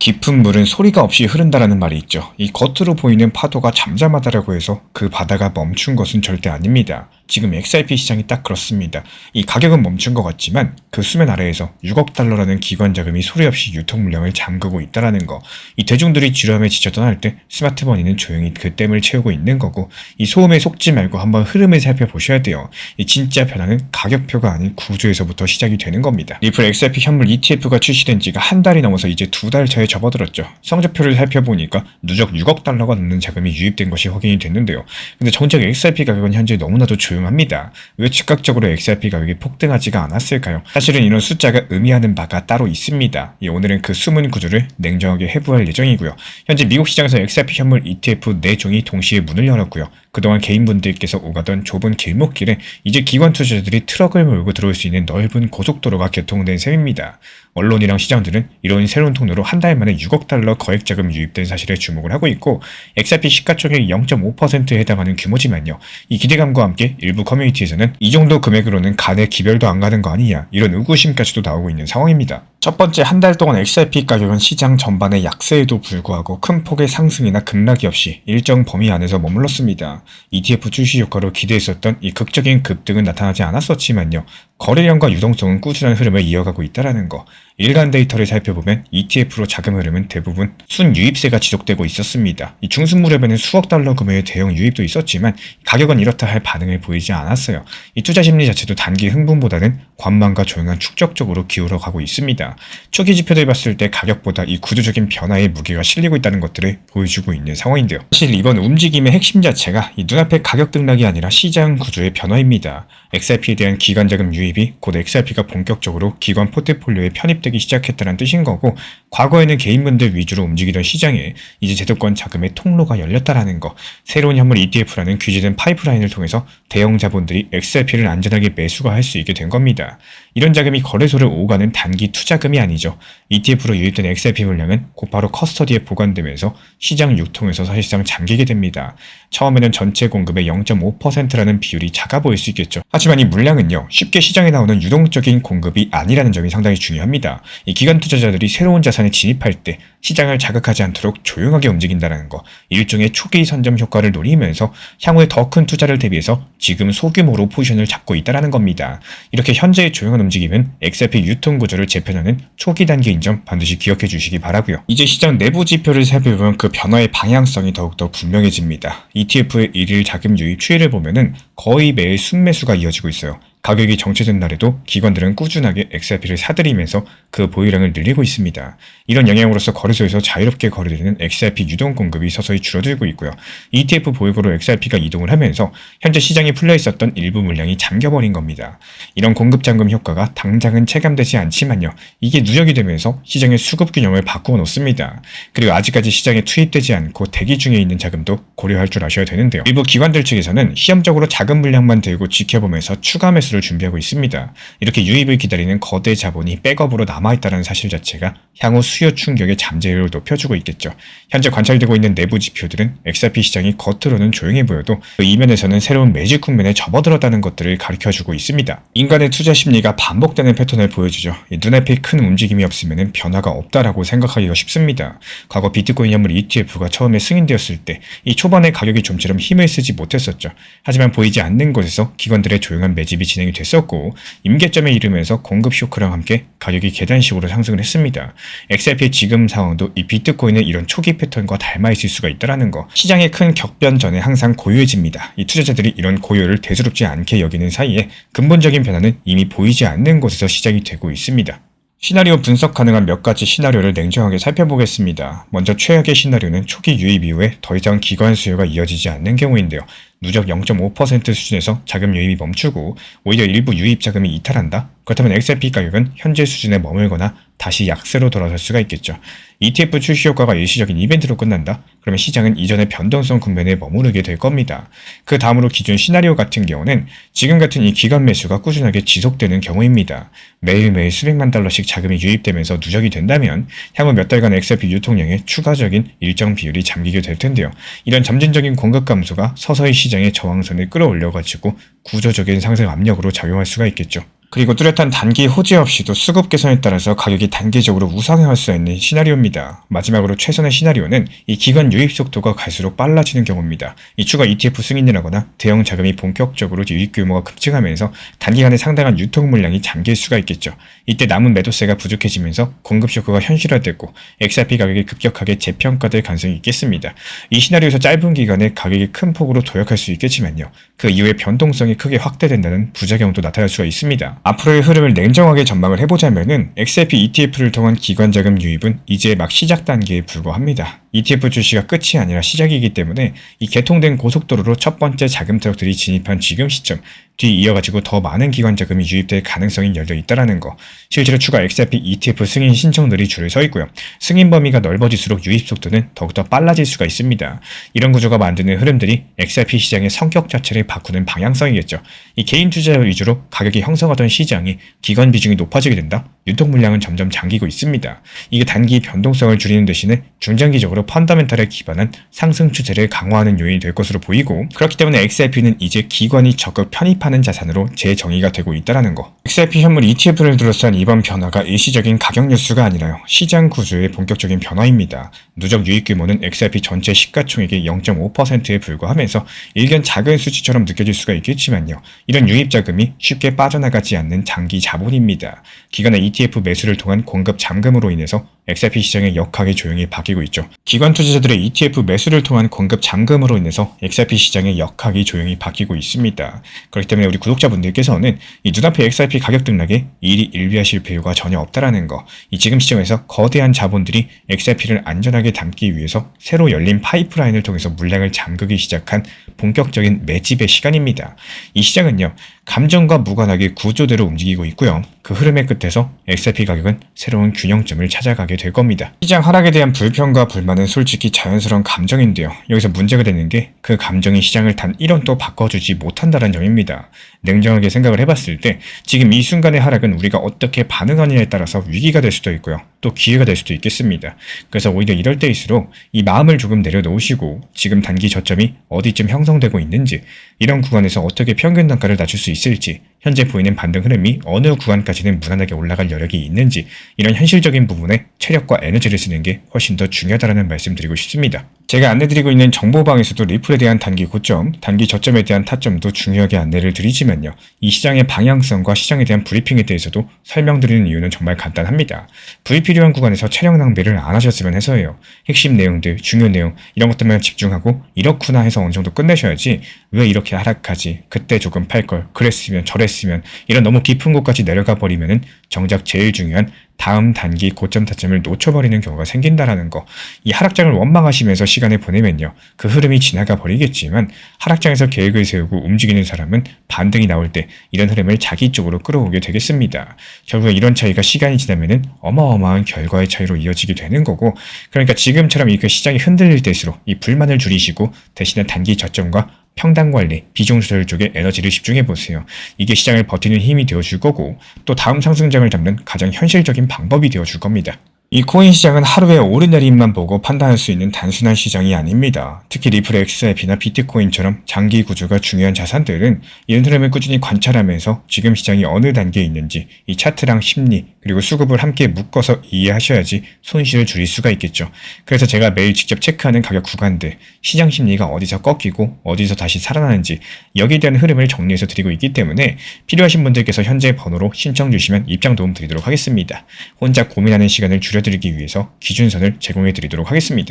깊은 물은 소리가 없이 흐른다라는 말이 있죠. 이 겉으로 보이는 파도가 잠잠하다라고 해서 그 바다가 멈춘 것은 절대 아닙니다. 지금 XRP 시장이 딱 그렇습니다. 이 가격은 멈춘 것 같지만 그 수면 아래에서 6억 달러라는 기관 자금이 소리 없이 유통 물량을 잠그고 있다라는 거. 이 대중들이 지루함에 지쳐 떠날 때 스마트 머니는 조용히 그 댐을 채우고 있는 거고 이 소음에 속지 말고 한번 흐름을 살펴보셔야 돼요. 이 진짜 변화는 가격표가 아닌 구조에서부터 시작이 되는 겁니다. 리플 XRP 현물 ETF가 출시된 지가 한 달이 넘어서 이제 두 달 차에 접어들었죠. 성적표를 살펴보니까 누적 6억 달러가 넘는 자금이 유입된 것이 확인이 됐는데요. 근데 정작 XRP 가격은 현재 너무나도 조용합니다. 왜 즉각적으로 XRP 가격이 폭등하지가 않았을까요? 사실은 이런 숫자가 의미하는 바가 따로 있습니다. 예, 오늘은 그 숨은 구조를 냉정하게 해부할 예정이고요. 현재 미국 시장에서 XRP 현물 ETF 4종이 동시에 문을 열었고요. 그동안 개인분들께서 오가던 좁은 길목길에 이제 기관 투자자들이 트럭을 몰고 들어올 수 있는 넓은 고속도로가 개통된 셈입니다. 언론이랑 시장들은 이런 새로운 통로로 한 달 만에 6억 달러 거액 자금 유입된 사실에 주목을 하고 있고 XRP 시가총액 0.5%에 해당하는 규모지만요. 이 기대감과 함께 일부 커뮤니티에서는 이 정도 금액으로는 간에 기별도 안 가는 거 아니냐 이런 의구심까지도 나오고 있는 상황입니다. 첫 번째 한 달 동안 XRP 가격은 시장 전반의 약세에도 불구하고 큰 폭의 상승이나 급락이 없이 일정 범위 안에서 머물렀습니다. ETF 출시 효과로 기대했었던 이 극적인 급등은 나타나지 않았었지만요. 거래량과 유동성은 꾸준한 흐름을 이어가고 있다라는 거. 일간 데이터를 살펴보면 ETF로 자금 흐름은 대부분 순 유입세가 지속되고 있었습니다. 이 중순 무렵에는 수억 달러 규모의 대형 유입도 있었지만 가격은 이렇다 할 반응을 보이지 않았어요. 이 투자 심리 자체도 단기 흥분보다는 관망과 조용한 축적 쪽으로 기울어 가고 있습니다. 초기 지표들 봤을 때 가격보다 이 구조적인 변화에 무게가 실리고 있다는 것들을 보여주고 있는 상황인데요. 사실 이번 움직임의 핵심 자체가 이 눈앞의 가격 등락이 아니라 시장 구조의 변화입니다. XRP에 대한 기관 자금 유입 이 곧 XRP가 본격적으로 기관 포트폴리오에 편입되기 시작했다는 뜻인 거고 과거에는 개인분들 위주로 움직이던 시장에 이제 제도권 자금의 통로가 열렸다라는 거 새로운 현물 ETF라는 규제된 파이프라인을 통해서 대형 자본들이 XRP를 안전하게 매수가 할 수 있게 된 겁니다. 이런 자금이 거래소를 오가는 단기 투자금이 아니죠. ETF로 유입된 XRP 물량은 곧바로 커스터디에 보관되면서 시장 유통에서 사실상 잠기게 됩니다. 처음에는 전체 공급의 0.5%라는 비율이 작아 보일 수 있겠죠. 하지만 이 물량은요, 쉽게 시장 에 나오는 유동적인 공급이 아니라는 점이 상당히 중요합니다. 이 기관 투자자들이 새로운 자산에 진입할 때 시장을 자극하지 않도록 조용하게 움직인다는 거, 일종의 초기 선점 효과를 노리면서 향후에 더 큰 투자를 대비해서 지금 소규모로 포지션을 잡고 있다는 겁니다. 이렇게 현재의 조용한 움직임은 XRP 유통 구조를 재편하는 초기 단계인 점 반드시 기억해 주시기 바라고요. 이제 시장 내부 지표를 살펴보면 그 변화의 방향성이 더욱더 분명해집니다. ETF의 일일 자금 유입 추이를 보면은 거의 매일 순매수가 이어지고 있어요. 가격이 정체된 날에도 기관들은 꾸준하게 XRP를 사들이면서 그 보유량을 늘리고 있습니다. 이런 영향으로서 거래소에서 자유롭게 거래되는 XRP 유동 공급이 서서히 줄어들고 있고요. ETF 보유고로 XRP가 이동을 하면서 현재 시장에 풀려 있었던 일부 물량이 잠겨버린 겁니다. 이런 공급 잠금 효과가 당장은 체감되지 않지만요. 이게 누적이 되면서 시장의 수급 균형을 바꾸어 놓습니다. 그리고 아직까지 시장에 투입되지 않고 대기 중에 있는 자금도 고려할 줄 아셔야 되는데요. 일부 기관들 측에서는 시험적으로 자금 물량만 들고 지켜보면서 추가 매수 매수를 준비하고 있습니다. 이렇게 유입을 기다리는 거대 자본이 백업으로 남아있다는 사실 자체가 향후 수요 충격의 잠재력을 높여주고 있겠죠. 현재 관찰되고 있는 내부 지표들은 XRP 시장이 겉으로는 조용해 보여도 그 이면에서는 새로운 매직 국면에 접어들었다는 것들을 가르쳐주고 있습니다. 인간의 투자 심리가 반복되는 패턴을 보여주죠. 눈앞에 큰 움직임이 없으면 변화가 없다라고 생각하기가 쉽습니다. 과거 비트코인 현물 ETF가 처음에 승인되었을 때 이 초반에 가격이 좀처럼 힘을 쓰지 못했었죠. 하지만 보이지 않는 곳에서 기관들의 조용한 매집이 진행 이 됐었고 임계점에 이르면서 공급 쇼크랑 함께 가격이 계단식으로 상승을 했습니다. XRP의 지금 상황도 이 비트코인의 이런 초기 패턴과 닮아 있을 수가 있다는 거. 시장의 큰 격변 전에 항상 고요해집니다. 이 투자자들이 이런 고요를 대수롭지 않게 여기는 사이에 근본적인 변화는 이미 보이지 않는 곳에서 시작이 되고 있습니다. 시나리오 분석 가능한 몇 가지 시나리오를 냉정하게 살펴보겠습니다. 먼저 최악의 시나리오는 초기 유입 이후에 더 이상 기관 수요가 이어지지 않는 경우인데요. 누적 0.5% 수준에서 자금 유입이 멈추고 오히려 일부 유입 자금이 이탈한다? 그렇다면 XRP 가격은 현재 수준에 머물거나 다시 약세로 돌아설 수가 있겠죠. ETF 출시 효과가 일시적인 이벤트로 끝난다? 그러면 시장은 이전의 변동성 국면에 머무르게 될 겁니다. 그 다음으로 기존 시나리오 같은 경우는 지금 같은 이 기간 매수가 꾸준하게 지속되는 경우입니다. 매일매일 수백만 달러씩 자금이 유입되면서 누적이 된다면 향후 몇 달간 XRP 유통량에 추가적인 일정 비율이 잠기게 될 텐데요. 이런 점진적인 공급 감소가 서서히 시장의 저항선을 끌어올려가지고 구조적인 상승 압력으로 작용할 수가 있겠죠. 그리고 뚜렷한 단기 호재 없이도 수급 개선에 따라서 가격이 단기적으로 우상향할 수 있는 시나리오입니다. 마지막으로 최선의 시나리오는 이 기관 유입 속도가 갈수록 빨라지는 경우입니다. 이 추가 ETF 승인을 하거나 대형 자금이 본격적으로 유입 규모가 급증하면서 단기간에 상당한 유통 물량이 잠길 수가 있겠죠. 이때 남은 매도세가 부족해지면서 공급 쇼크가 현실화되고 XRP 가격이 급격하게 재평가될 가능성이 있겠습니다. 이 시나리오에서 짧은 기간에 가격이 큰 폭으로 도약할 수 있겠지만요. 그 이후에 변동성이 크게 확대된다는 부작용도 나타날 수가 있습니다. 앞으로의 흐름을 냉정하게 전망을 해보자면은 XRP ETF를 통한 기관 자금 유입은 이제 막 시작 단계에 불과합니다. ETF 출시가 끝이 아니라 시작이기 때문에 이 개통된 고속도로로 첫 번째 자금 트럭들이 진입한 지금 시점 뒤 이어가지고 더 많은 기관 자금이 유입될 가능성이 열려 있다라는 거. 실제로 추가 XRP ETF 승인 신청들이 줄을 서 있고요. 승인 범위가 넓어질수록 유입 속도는 더욱더 빨라질 수가 있습니다. 이런 구조가 만드는 흐름들이 XRP 시장의 성격 자체를 바꾸는 방향성이겠죠. 이 개인 투자자 위주로 가격이 형성하던 시장이 기관 비중이 높아지게 된다. 유통 물량은 점점 잠기고 있습니다. 이게 단기 변동성을 줄이는 대신에 중장기적으로 펀더멘탈에 기반한 상승 추세를 강화하는 요인이 될 것으로 보이고 그렇기 때문에 XRP는 이제 기관이 적극 편입하는 자산으로 재정의가 되고 있다는 거. XRP 현물 ETF를 둘러싼 이번 변화가 일시적인 가격 뉴스가 아니라요. 시장 구조의 본격적인 변화입니다. 누적 유입 규모는 XRP 전체 시가총액의 0.5%에 불과하면서 일견 작은 수치처럼 느껴질 수가 있겠지만요. 이런 유입 자금이 쉽게 빠져나가지 않는 장기 자본입니다. 기관의 ETF 매수를 통한 공급 잠금으로 인해서 XRP 시장의 역학이 조용히 바뀌고 있죠. 기관 투자자들의 ETF 매수를 통한 공급 잠금으로 인해서 XRP 시장의 역학이 조용히 바뀌고 있습니다. 그렇기 때문에 우리 구독자분들께서는 이 눈앞의 XRP 가격 등락에 일이 일비하실 필요가 전혀 없다라는 거. 이 지금 시점에서 거대한 자본들이 XRP를 안전하게 담기 위해서 새로 열린 파이프라인을 통해서 물량을 잠그기 시작한 본격적인 매집의 시간입니다. 이 시장은요. 감정과 무관하게 구조대로 움직이고 있고요. 그 흐름의 끝에서 XRP 가격은 새로운 균형점을 찾아가게 될 겁니다. 시장 하락에 대한 불평과 불만은 솔직히 자연스러운 감정인데요. 여기서 문제가 되는 게 그 감정이 시장을 단 1원도 바꿔주지 못한다는 점입니다. 냉정하게 생각을 해봤을 때 지금 이 순간의 하락은 우리가 어떻게 반응하느냐에 따라서 위기가 될 수도 있고요. 또 기회가 될 수도 있겠습니다. 그래서 오히려 이럴 때일수록 이 마음을 조금 내려놓으시고 지금 단기 저점이 어디쯤 형성되고 있는지 이런 구간에서 어떻게 평균 단가를 낮출 수 있을지 현재 보이는 반등 흐름이 어느 구간까지는 무난하게 올라갈 여력이 있는지 이런 현실적인 부분에 체력과 에너지를 쓰는 게 훨씬 더 중요하다는 말씀 드리고 싶습니다. 제가 안내드리고 있는 정보방에서도 리플에 대한 단기 고점, 단기 저점에 대한 타점도 중요하게 안내를 드리지만요. 이 시장의 방향성과 시장에 대한 브리핑에 대해서도 설명드리는 이유는 정말 간단합니다. 불필요한 구간에서 체력 낭비를 안 하셨으면 해서예요. 핵심 내용들, 중요 내용 이런 것들만 집중하고 이렇구나 해서 어느 정도 끝내셔야지 왜 이렇게 하락하지? 그때 조금 팔 걸. 그랬으면 저랬으면 이런 너무 깊은 곳까지 내려가 버리면은 정작 제일 중요한 다음 단기 고점 타점을 놓쳐버리는 경우가 생긴다라는 거. 이 하락장을 원망하시면서 시간을 보내면요. 그 흐름이 지나가 버리겠지만 하락장에서 계획을 세우고 움직이는 사람은 반등이 나올 때 이런 흐름을 자기 쪽으로 끌어오게 되겠습니다. 결국에 이런 차이가 시간이 지나면은 어마어마한 결과의 차이로 이어지게 되는 거고 그러니까 지금처럼 이렇게 시장이 흔들릴 때일수록 이 불만을 줄이시고 대신에 단기 저점과 평단 관리, 비중 조절 쪽에 에너지를 집중해 보세요. 이게 시장을 버티는 힘이 되어 줄 거고 또 다음 상승장을 잡는 가장 현실적인 방법이 되어 줄 겁니다. 이 코인 시장은 하루의 오르내림만 보고 판단할 수 있는 단순한 시장이 아닙니다. 특히 리플 XRP나 비트코인처럼 장기 구조가 중요한 자산들은 이런 흐름을 꾸준히 관찰하면서 지금 시장이 어느 단계에 있는지 이 차트랑 심리 그리고 수급을 함께 묶어서 이해하셔야지 손실을 줄일 수가 있겠죠. 그래서 제가 매일 직접 체크하는 가격 구간들, 시장 심리가 어디서 꺾이고 어디서 다시 살아나는지 여기에 대한 흐름을 정리해서 드리고 있기 때문에 필요하신 분들께서 현재 번호로 신청 주시면 입장 도움 드리도록 하겠습니다. 혼자 고민하는 시간을 줄 여드리기 위해서 기준선을 제공해 드리도록 하겠습니다.